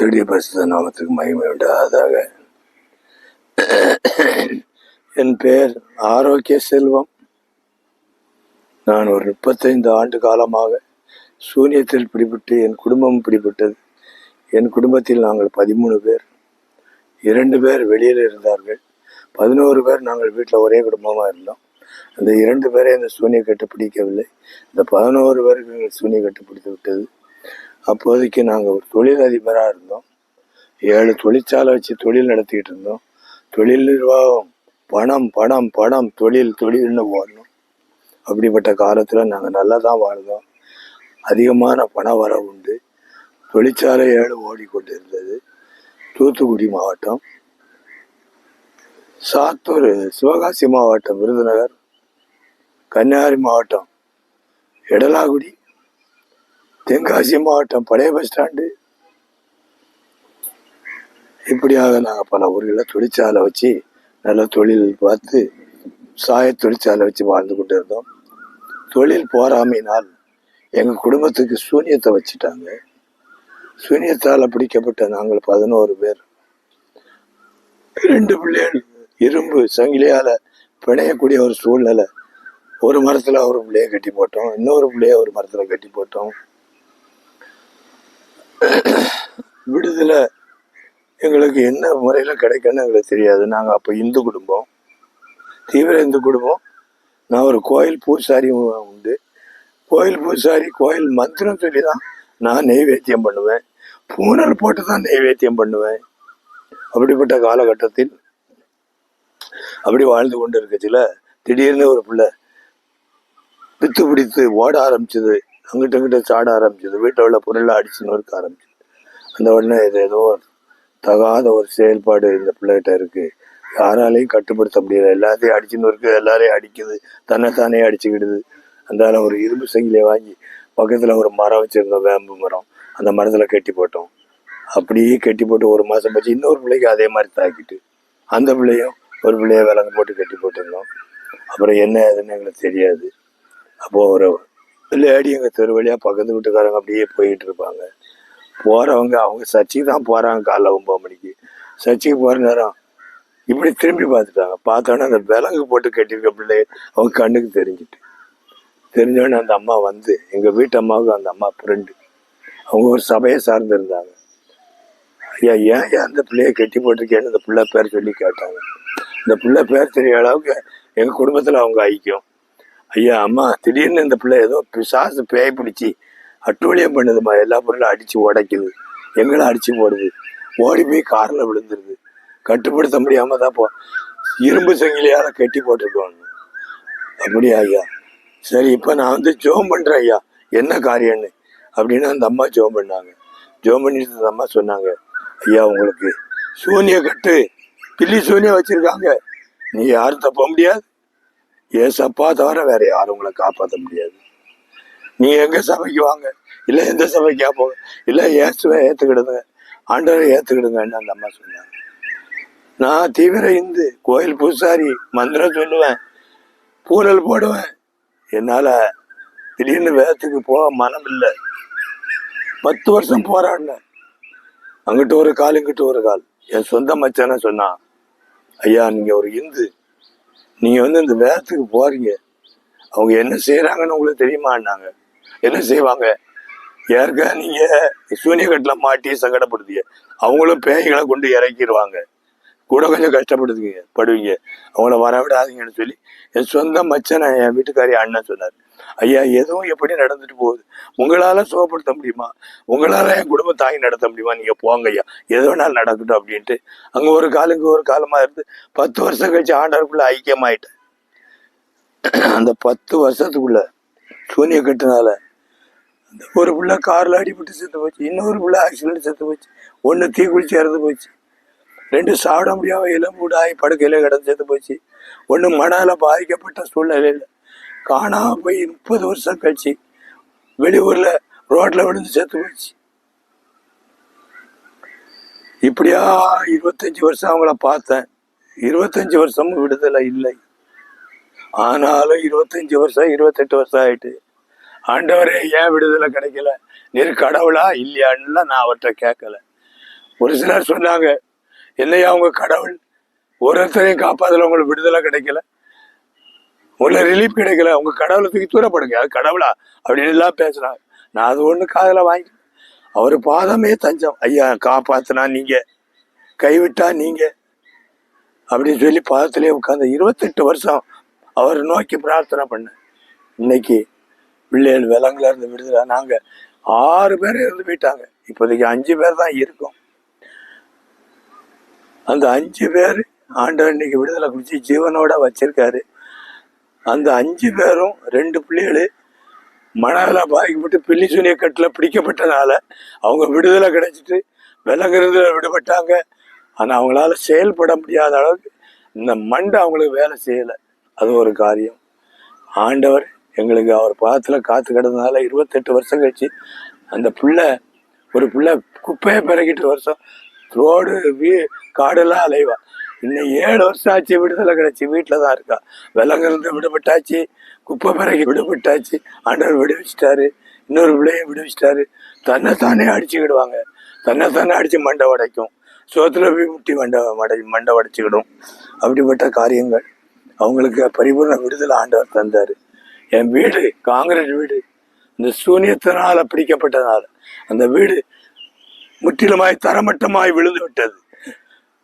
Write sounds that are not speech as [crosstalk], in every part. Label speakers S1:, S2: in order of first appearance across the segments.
S1: கர்த்தருடைய பரிசுத்த நாமத்துக்கு மகிமை உண்டாதாக என் பெயர் ஆரோக்கிய செல்வம். நான் ஒரு முப்பத்தைந்து ஆண்டு காலமாக சூனியத்தில் பிடிபட்டு என் குடும்பம் பிடிபட்டது. என் குடும்பத்தில் நாங்கள் பதிமூணு பேர். இரண்டு பேர் வெளியில் இருந்தார்கள். பதினோரு பேர் நாங்கள் வீட்டில் ஒரே குடும்பமாக இருந்தோம். அந்த இரண்டு பேரை இந்த சூனிய கட்டு பிடிக்கவில்லை இந்த பதினோரு பேருக்கு எங்கள் சூனிய கட்டு பிடித்து விட்டது. அப்போதைக்கு நாங்கள் ஒரு தொழிலதிபராக இருந்தோம். ஏழு தொழிற்சாலை வச்சு தொழில் நடத்திக்கிட்டு இருந்தோம். தொழில் நிர்வாகம் பணம் பணம் பணம் தொழில் தொழில்னு ஓடணும். அப்படிப்பட்ட காலத்தில் நாங்கள் நல்லா தான் வாழ்ந்தோம். அதிகமான பண வர உண்டு. தொழிற்சாலை ஏழு ஓடிக்கொண்டு இருந்தது தூத்துக்குடி மாவட்டம். சாத்தூர் சிவகாசி மாவட்டம் விருதுநகர். கன்னியாகுமரி மாவட்டம். எடலாகுடி தென்காசி மாவட்டம் பழைய பஸ் ஸ்டாண்டு. இப்படியாக நாங்கள் பல ஊர்களில் தொழிற்சாலை வச்சு நல்ல தொழில் பார்த்து சாய தொழிற்சாலை வச்சு வாழ்ந்து கொண்டு இருந்தோம். தொழில் போராமையினால் எங்கள் குடும்பத்துக்கு சூனியத்தை வச்சுட்டாங்க. சூனியத்தால் பிடிக்கப்பட்ட நாங்கள் பதினோரு பேர். ரெண்டு பிள்ளைகள் இரும்பு சங்கிலியால் பிணையக்கூடிய ஒரு சூழ்நிலை. ஒரு மரத்தில் ஒரு பிள்ளைய கட்டி போட்டோம். இன்னொரு பிள்ளைய ஒரு மரத்தில் கட்டி போட்டோம். [coughs] விடுதலை எங்களுக்கு என்ன முறையில் கிடைக்குன்னு எங்களுக்கு தெரியாது. நாங்கள் அப்போ இந்து குடும்பம். தீவிர இந்து குடும்பம். நான் ஒரு கோயில் பூசாரி உண்டு. கோயில் பூசாரி கோயில் மந்திரம் சொல்லி தான் நான் நெய்வேத்தியம் பண்ணுவேன். பூனல் போட்டு தான் நெய்வேத்தியம் பண்ணுவேன். அப்படிப்பட்ட காலகட்டத்தில் அப்படி வாழ்ந்து கொண்டு இருக்கச்சில திடீர்னு ஒரு பிள்ளை பித்து பிடித்து ஓட ஆரம்பிச்சது. அங்கிட்ட அங்கிட்ட சாட ஆரம்பிச்சது. வீட்டில் உள்ள பொருளை அடிச்சுன்னு இருக்க ஆரம்பிச்சது. அந்த உடனே இது ஏதோ தகாத ஒரு செயல்பாடு இந்த பிள்ளைகிட்ட இருக்கு. யாராலையும் கட்டுப்படுத்த முடியல. எல்லாத்தையும் அடிச்சுன்னு நொறுக்கு எல்லாரையும் அடிக்குது. தன்னைத்தானே அடிச்சுக்கிடுது. அந்தால ஒரு இரும்பு சங்கிலியை வாங்கி பக்கத்தில் ஒரு மரம் வச்சுருந்தோம். வேம்பு மரம். அந்த மரத்தில் கட்டி போட்டோம். அப்படியே கட்டி போட்டு ஒரு மாதம் போச்சு இன்னொரு பிள்ளைக்கு அதே மாதிரி தாக்கிட்டு அந்த பிள்ளையும் ஒரு பிள்ளைய விலங்கு போட்டு கட்டி போட்டிருந்தோம். அப்புறம் என்ன ஏதுன்னு எங்களுக்கு தெரியாது. அப்போது ஒரு லேடி எங்கள் தெரு வழியாக பக்கத்து வீட்டுக்காரங்க அப்படியே போயிட்டு இருப்பாங்க. போகிறவங்க அவங்க சர்ச்சுக்கு தான் போகிறாங்க காலைல ஒம்பது மணிக்கு. சர்ச்சுக்கு போகிற நேரம் இப்படி திரும்பி பார்த்துட்டாங்க. பார்த்தோன்னே அந்த விலங்கு போட்டு கட்டியிருக்க பிள்ளை அவங்க கண்ணுக்கு தெரிஞ்சிட்டு. தெரிஞ்சோடனே அந்த அம்மா வந்து எங்கள் வீட்டு அம்மாவுக்கு அந்த அம்மா ஃப்ரெண்டு அவங்க ஒரு சபையை சார்ந்திருந்தாங்க. ஐயா ஏன் ஏன் அந்த பிள்ளைய கட்டி போட்டிருக்கேன்னு அந்த பிள்ளை பேர் சொல்லி கேட்டாங்க. இந்த பிள்ளை பேர் தெரிய அளவுக்கு எங்கள் குடும்பத்தில் அவங்க ஐக்கியம். ஐயா அம்மா திடீர்னு இந்த பிள்ளை ஏதோ பிசாசு பேய் பிடிச்சி அட்டூழியம் பண்ணுதுமா எல்லா பொருளும் அடித்து உடைக்குது. எங்களை அடித்து போடுது. ஓடி போய் காரில் விழுந்துருது. கட்டுப்படுத்த முடியாமல் தான் போ இரும்பு சங்கிலியால் கட்டி போட்டிருக்கோம் அப்படியா ஐயா? சரி இப்போ நான் வந்து ஜோம் பண்ணுறேன் ஐயா. என்ன காரியம்னு? அப்படின்னு அந்த அம்மா ஜோம் பண்ணாங்க. ஜோம் பண்ணிட்டு அந்த அம்மா சொன்னாங்க ஐயா உங்களுக்கு சூனிய கட்டு. பில்லி சூனியம் வச்சுருக்காங்க. நீ யாரும் தப்ப முடியாது. ஏசப்பா தவிர வேற யாரும் உங்களை காப்பாற்ற முடியாது. நீ எங்க சபைக்கு வாங்க. இல்லை எந்த சபைக்கா போங்க இல்லை ஏசுவை ஏற்றுக்கிடுங்க ஆண்டவரை ஏற்றுக்கிடுங்கன்னு அந்த அம்மா சொன்னாங்க. நான் தீவிர இந்து. கோயில் பூசாரி மந்திரம் சொல்லுவேன். பூரல் போடுவேன். என்னால் திடீர்னு வேதத்துக்கு போக மனம் இல்லை. பத்து வருஷம் போராடினேன். அங்கிட்டு ஒரு கால் இங்கிட்டு ஒரு கால். என் சொந்த மச்சான சொன்னான் ஐயா நீங்கள் ஒரு இந்து. நீங்கள் வந்து இந்த வேதத்துக்கு போகிறீங்க அவங்க என்ன செய்கிறாங்கன்னு உங்களுக்கு தெரியுமான்னாங்க. என்ன செய்வாங்க? யாருக்கா நீங்கள் சூனியக்கட்டில் மாட்டி சங்கடப்படுத்தீங்க அவங்களும் பேய்களை கொண்டு இறக்கிடுவாங்க கூட கொஞ்சம் கஷ்டப்படுத்துங்க படுவீங்க. அவங்கள வரவிடாதீங்கன்னு சொல்லி என் சொந்த மச்சனை என் வீட்டுக்காரி அண்ணன் சொன்னார். ஐயா எதுவும் எப்படி நடந்துட்டு போகுது? உங்களால சுகப்படுத்த முடியுமா? உங்களால என் குடும்ப தாய் நடத்த முடியுமா? நீங்க போங்க ஐயா. எது வேணாலும் நடக்கட்டும் அப்படின்ட்டு. அங்க ஒரு காலுக்கு ஒரு காலமா இருந்து பத்து வருஷம் கழிச்சு ஆண்டவருக்குள்ள ஐக்கியமாயிட்டேன். அந்த பத்து வருஷத்துக்குள்ள சூனிய கட்டுனால அந்த ஒரு பிள்ளை கார்ல அடிபட்டு செத்து போச்சு இன்னொரு பிள்ளை ஆக்சிடென்ட் செத்து போச்சு ஒன்று தீ குளிச்சு இறந்து போச்சு ரெண்டு சாப்பிட முடியாம எலும்புடாய் படுக்கையில கிடந்து செத்து போச்சு ஒன்று மணால பாதிக்கப்பட்ட சூழ்நிலையில் காணாம போய் முப்பது வருஷம் கழிச்சு வெளியூர்ல ரோட்ல விழுந்து செத்து போயிடுச்சு. இப்படியா இருபத்தஞ்சு வருஷம் அவங்கள பார்த்தேன். இருபத்தஞ்சு வருஷமும் விடுதலை இல்லை. ஆனாலும் இருபத்தஞ்சு வருஷம் இருபத்தெட்டு வருஷம் ஆயிட்டு ஆண்டவரே ஏன் விடுதலை கிடைக்கல? நீர் கடவுளா இல்லையான்னுலாம் நான் அவர்கிட்ட கேட்கல. ஒரு சிலர் சொன்னாங்க என்னையா அவங்க கடவுள்? ஒருத்தரையும் காப்பாதல உங்களுக்கு விடுதலை கிடைக்கல? உங்களுக்கு ரிலீஃப் கிடைக்கல உங்க கடவுளை தூக்கி தூரப்படுங்க. அது கடவுளா? அப்படின்னு எல்லாம் பேசுனாங்க நான் அது ஒண்ணு காதுல வாங்கி அவர் பாதமே தஞ்சம். ஐயா காப்பாற்றினா நீங்க. கைவிட்டா நீங்க. அப்படின்னு சொல்லி பாதத்திலே உட்காந்து இருபத்தெட்டு வருஷம் அவர் நோக்கி பிரார்த்தனை பண்ணேன். இன்னைக்கு பிள்ளைகள் விலங்குல இருந்து விடுதலை. நாங்க ஆறு பேர் இருந்து போயிட்டாங்க. இப்போதைக்கு அஞ்சு பேர் தான் இருக்கோம். அந்த அஞ்சு பேர் ஆண்டவர் இன்னைக்கு விடுதலை குடிச்சு ஜீவனோட வச்சிருக்காரு. அந்த அஞ்சு பேரும் ரெண்டு பிள்ளைகள் மனதில் பாதிக்கப்பட்டு பில்லி சுனிய கட்டில் பிடிக்கப்பட்டனால அவங்க விடுதலை கிடைச்சிட்டு விலங்குறதுல விடுபட்டாங்க. ஆனால் அவங்களால செயல்பட முடியாத அளவுக்கு இந்த மண்டை அவங்களுக்கு வேலை செய்யலை. அது ஒரு காரியம். ஆண்டவர் எங்களுக்கு அவர் பாதத்தில் காத்து கிடந்தனால இருபத்தெட்டு வருஷம் கழிச்சு அந்த பிள்ளை ஒரு பிள்ளை குப்பையை பிறகிட்டு வருஷம் ரோடு வீ காடெல்லாம் அலைவா. இன்னும் ஏழு வருஷம் ஆச்சு விடுதலை கிடைச்சி வீட்டில் தான் இருக்கா. விலங்கிலிருந்து விடுபட்டாச்சு குப்பை பிறகு விடுபட்டாச்சு ஆண்டவர் விடுவிச்சிட்டாரு இன்னொரு பிள்ளையை விடுவிச்சிட்டாரு தன்னைத்தானே அடிச்சுக்கிடுவாங்க. தன்னைத்தானே அடித்து மண்டை உடைக்கும். சோத்துல போய் முட்டி மண்டை மடை மண்டை உடைச்சிக்கிடும். அப்படிப்பட்ட காரியங்கள் அவங்களுக்கு பரிபூர்ண விடுதலை ஆண்டவர் தந்தார். என் வீடு காங்கிரஸ் வீடு இந்த சூனியத்தினால பிடிக்கப்பட்டதால் அந்த வீடு முற்றிலுமாய் தரமட்டமாய் விழுந்து விட்டது.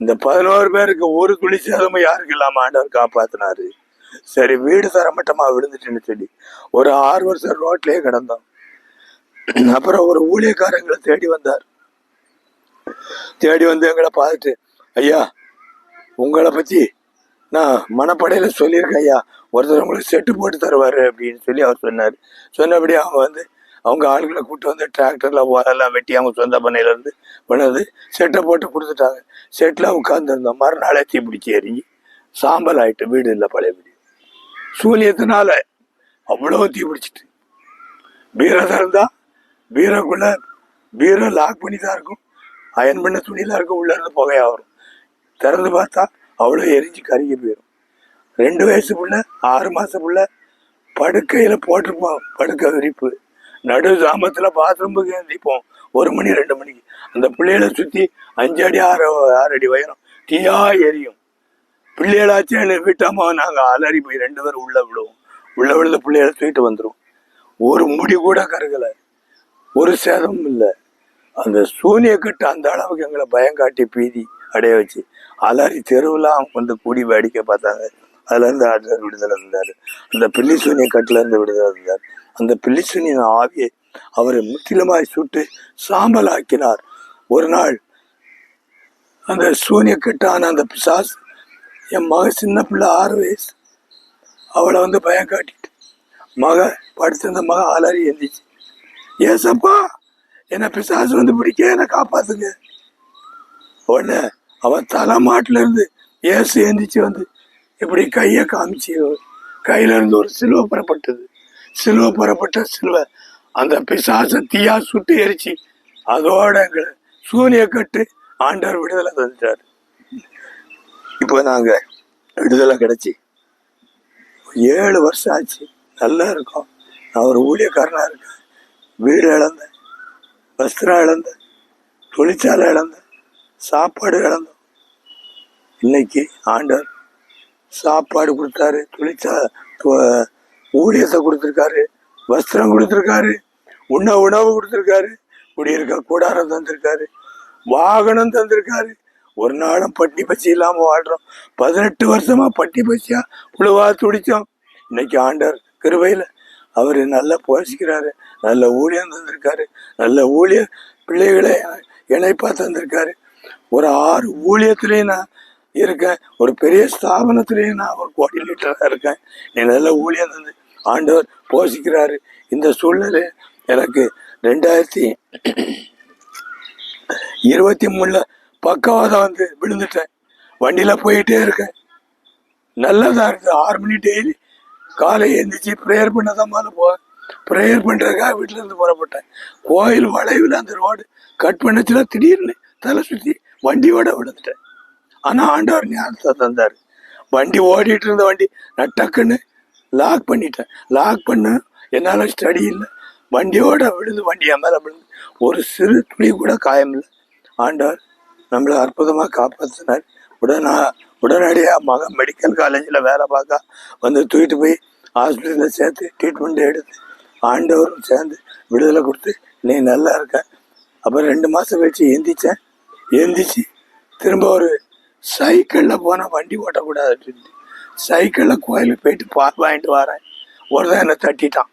S1: இந்த பதினோரு பேருக்கு ஒரு துளி சேதமும் யாருக்கு இல்லாம ஆண்டவர் காப்பாத்தினாரு. சரி வீடு தரமட்டமா விழுந்துட்டுன்னு சொல்லி ஒரு ஆறு வருஷம் ரோட்லயே கிடந்தோம். அப்புறம் ஒரு ஊழியக்காரங்களை தேடி வந்தார். தேடி வந்து எங்களை பார்த்துட்டு ஐயா உங்களை பத்தி நான் மனப்படையில சொல்லியிருக்கேன் ஐயா. ஒருத்தர் உங்களுக்கு செட்டு போட்டு தருவாரு அப்படின்னு சொல்லி அவர் சொன்னார். சொன்னபடி அவங்க வந்து அவங்க ஆளுங்களை கூப்பிட்டு வந்து டிராக்டர்ல ஓரெல்லாம் வெட்டி அவங்க சொந்த பண்ணையிலேருந்து பண்ணது செட்டை போட்டு கொடுத்துட்டாங்க. செட்டில் உட்காந்துருந்தோம் மறுநாளே தீ பிடிச்சி எறிஞ்சி சாம்பல் ஆகிட்டு வீடு இல்லை பழைய வீடு. அவ்வளோ தீ பிடிச்சிட்டு பீரை திறந்தா பீரோக்குள்ள பீரோ லாக் பண்ணி தான் இருக்கும். அயன் பண்ண துணிலாம் இருக்கும். உள்ளேருந்து புகையா வரும். திறந்து பார்த்தா அவ்வளோ எரிஞ்சு கருகி போயிடும் ரெண்டு வயசு புள்ள ஆறு மாசம் படுக்கையில் போட்டிருப்போம் படுக்கை விரிப்பு. நடு கிராமத்தில் பாத்ரூமுக்கு எழுந்திப்போம் ஒரு மணி ரெண்டு மணிக்கு. அந்த பிள்ளைகளை சுற்றி அஞ்சு அடி ஆறு ஆறு அடி உயரம். தீயா எரியும். பிள்ளைகளாச்சும் விட்டாம? நாங்கள் அலறி போய் ரெண்டு பேரும் உள்ளே விடுவோம் உள்ளே விழுந்த பிள்ளைகளை தூக்கிட்டு வந்துடும் ஒரு முடி கூட கருகலை. ஒரு சேதமும் இல்லை. அந்த சூனிய கட்டு அந்த அளவுக்கு எங்களை பயங்காட்டி பீதி அடைய வச்சு அலறி தெருவுலாம் வந்து கூடி வேடிக்கை பார்த்தாங்க. அதுலேருந்து இருந்து விடுதலை இருந்தார். அந்த பில்லி சூனிய கட்டிலேருந்து விடுதலை இருந்தார். அந்த பில்லி ஆவியை அவரை முற்றிலுமாய் சுட்டு சாம்பல் ஆக்கினார் ஒரு நாள் அந்த சூனிய கிட்டான அந்த பிசாஸ் என் மக சின்ன பிள்ளை ஆறு வயசு அவளை வந்து பயம் காட்டிட்டு மக படுத்திருந்த மக அலறி எந்திரிச்சு ஏசப்பா என்னை பிசாசு வந்து பிடிக்க என்னை காப்பாத்துங்க. உடனே அவன் தலைமாட்டில இருந்து ஏசு எந்திரிச்சு வந்து இப்படி கையை காமிச்சு கையில இருந்து ஒரு சிலுவை புறப்பட்டது. சிலுவை புறப்பட்ட சிலுவை. அந்த பிசாச தீயா சுட்டு எரிச்சு அதோட எங்களை சூனிய கட்டு ஆண்டவர் விடுதலை தந்துட்டாரு இப்போ நாங்க விடுதலை கிடைச்சி ஏழு வருஷம் ஆச்சு நல்லா இருக்கோம். நான் ஒரு ஊழியக்காரனா இருக்கேன். வீடு இழந்தேன் வஸ்திரம் இழந்தேன் தொழிற்சாலை இழந்தேன் சாப்பாடு இழந்தோம் இன்னைக்கு ஆண்டவர் சாப்பாடு கொடுத்தாரு தொழிற்சாலை ஊழியத்தை கொடுத்துருக்காரு வஸ்திரம் கொடுத்துருக்காரு உண்ண உணவு கொடுத்துருக்காரு குடியிருக்க கூடாரம் தந்திருக்காரு வாகனம் தந்திருக்காரு. ஒரு நாளும் பட்டி பசி இல்லாம வாழ்றோம். பதினெட்டு வருஷமா பட்டி பசியா புழுவா துடிச்சோம். இன்னைக்கு ஆண்டர் கிருபையில அவரு நல்லா போஷிக்கிறாரு நல்ல ஊழியம் தந்திருக்காரு நல்ல ஊழிய பிள்ளைகளை இணைப்பா தந்திருக்காரு. ஒரு ஆறு ஊழியத்திலையும் நான் இருக்கேன். ஒரு பெரிய ஸ்தாபனத்திலையும் நான் ஒரு கோஆர்டினேட்டராக இருக்கேன். நீ நல்ல ஊழியம் தந்து ஆண்டவர் போஷிக்கிறாரு. இந்த சூழ்நிலை எனக்கு ரெண்டாயிரத்தி இருபத்தி மூணுல பக்கவாதம் வந்து விழுந்துட்டேன். வண்டியில் போயிட்டே இருக்கேன். நல்லதா இருக்கு. ஆறு மணி டெய்லி காலை எழுந்திரிச்சு ப்ரேயர் பண்ண தான் மேலே போவேன் ப்ரேயர் பண்ணுறதுக்காக வீட்டிலேருந்து புறப்பட்டேன். கோயில் வளைவில் அந்த ரோடு கட் பண்ணச்சுல திடீர்னு தலை சுற்றி வண்டியோட விழுந்துட்டேன். ஆனால் ஆண்டவர் ஞானத்தை தந்தார். வண்டி ஓடிட்டு இருந்த வண்டி நான் டக்குன்னு லாக் பண்ணிட்டேன். லாக் பண்ண என்னால் ஸ்டடி இல்லை. வண்டியோட விழுந்து வண்டி மேலே விழுந்து ஒரு சிறு துளி கூட காயம் இல்லை ஆண்டவர் நம்மளை அற்புதமாக காப்பாற்றினார் உடனே உடனடியாக மகன் மெடிக்கல் காலேஜில் வேலை பார்க்க வந்து தூக்கிட்டு போய் ஹாஸ்பிட்டலில் சேர்த்து ட்ரீட்மெண்ட் எடுத்து ஆண்டவரும் சேர்ந்து விடுதலை கொடுத்து நீ நல்லா இருக்க. அப்புறம் ரெண்டு மாதம் கழிச்சு எந்திரிச்சேன். எந்திரிச்சு திரும்ப ஒரு சைக்கிளில் போனால் வண்டி ஓட்டக்கூடாது சைக்கிளில் கோயிலுக்கு போயிட்டு பால் வாங்கிட்டு வரேன். ஒருத்தன் என்னை தட்டிட்டான்.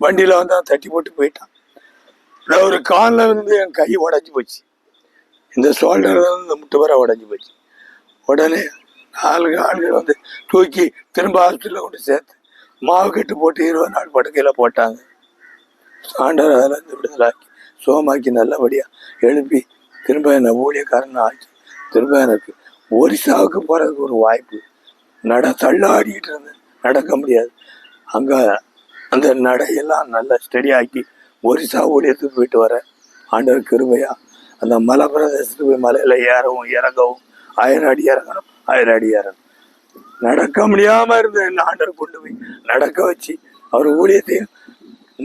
S1: வண்டியில் வந்து தட்டி போட்டு போயிட்டான். நான் ஒரு காலில் இருந்து என் கை உடஞ்சி போச்சு. இந்த ஷோல்டர் இந்த முட்டு வர உடஞ்சி போச்சு. உடனே நாலு ஆளுகள் வந்து தூக்கி திரும்ப ஹாஸ்பிட்டலில் கொண்டு சேர்த்து மாவு கட்டு போட்டு இருபது நாள் படுக்கையில் போட்டாங்க. ஆண்டவர் அதில் இருந்து விடுதலாக்கி சோமாக்கி நல்லபடியாக எழுப்பி திரும்ப என்னை ஊழியக்காரன் ஆச்சு திரும்ப எனக்கு ஒரிசாவுக்கு போகிறதுக்கு ஒரு வாய்ப்பு. நட தள்ளாடிட்டு இருந்தேன் நடக்க முடியாது. அங்கே அந்த நடையெல்லாம் நல்லா ஸ்டெடியாக்கி ஒரிசா ஊழியத்துக்கு போயிட்டு வரேன் ஆண்டவர் கிருமையா அந்த மலை பிரதேசத்துக்கு போய் மலையில் ஏறவும் இறங்கவும் ஆயிரம் அடி இறங்கணும் ஆயிரம் அடி இறங்கணும். நடக்க முடியாம இருந்த என்ன ஆண்டவர் கொண்டு போய் நடக்க வச்சு அவர் ஊழியத்தையும்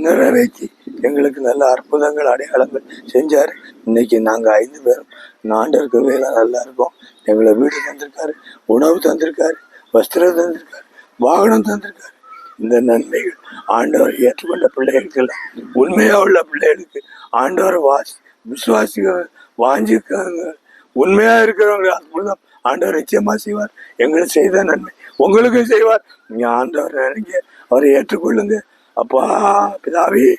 S1: நிறைவேற்றி எங்களுக்கு நல்ல அற்புதங்கள் அடையாளங்கள் செஞ்சார். இன்னைக்கு நாங்கள் ஐந்து பேரும் இந்த ஆண்டவருக்கு வேலை நல்லா இருக்கோம். எங்களை வீடு தந்திருக்காரு உணவு தந்திருக்காரு. வஸ்திரம் தந்திருக்கார் வாகனம் தந்திருக்கார். இந்த நன்மைகள் ஆண்டவர் ஏற்றுக்கொண்ட பிள்ளைகளுக்கெல்லாம் உண்மையாக உள்ள பிள்ளைகளுக்கு ஆண்டவர் வாசி விசுவாசிகள் வாஞ்சிக்காங்க உண்மையாக இருக்கிறவங்க அற்புதம் ஆண்டவர் நிச்சயமா செய்வார். எங்களுக்கு செய்த நன்மை உங்களுக்கும் செய்வார். நீங்கள் ஆண்டவர் நினைங்க அவரை ஏற்றுக்கொள்ளுங்க. அப்பா பிதாவே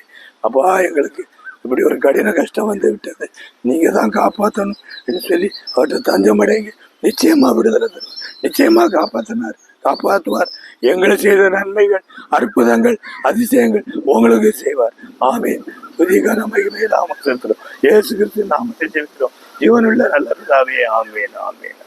S1: அப்பா எங்களுக்கு இப்படி ஒரு கடின கஷ்டம் வந்து விட்டது. நீங்கள் தான் காப்பாற்றணும் என்று சொல்லி அவர்கிட்ட தஞ்சம் அடைங்க நிச்சயமாக விடுதலை தருவார். நிச்சயமாக காப்பாற்றினார் காப்பாற்றுவார் எங்களை செய்த நன்மைகள் அற்புதங்கள் அதிசயங்கள் உங்களுக்கு செய்வார். ஆமீன். புதிய மகிமை நாம செலுத்துறோம் ஏசு கிறிஸ்து நாமத்தை ஜெபிக்கிறோம். ஜீவனுள்ள நல்லதாவே ஆமேன் ஆமேன்.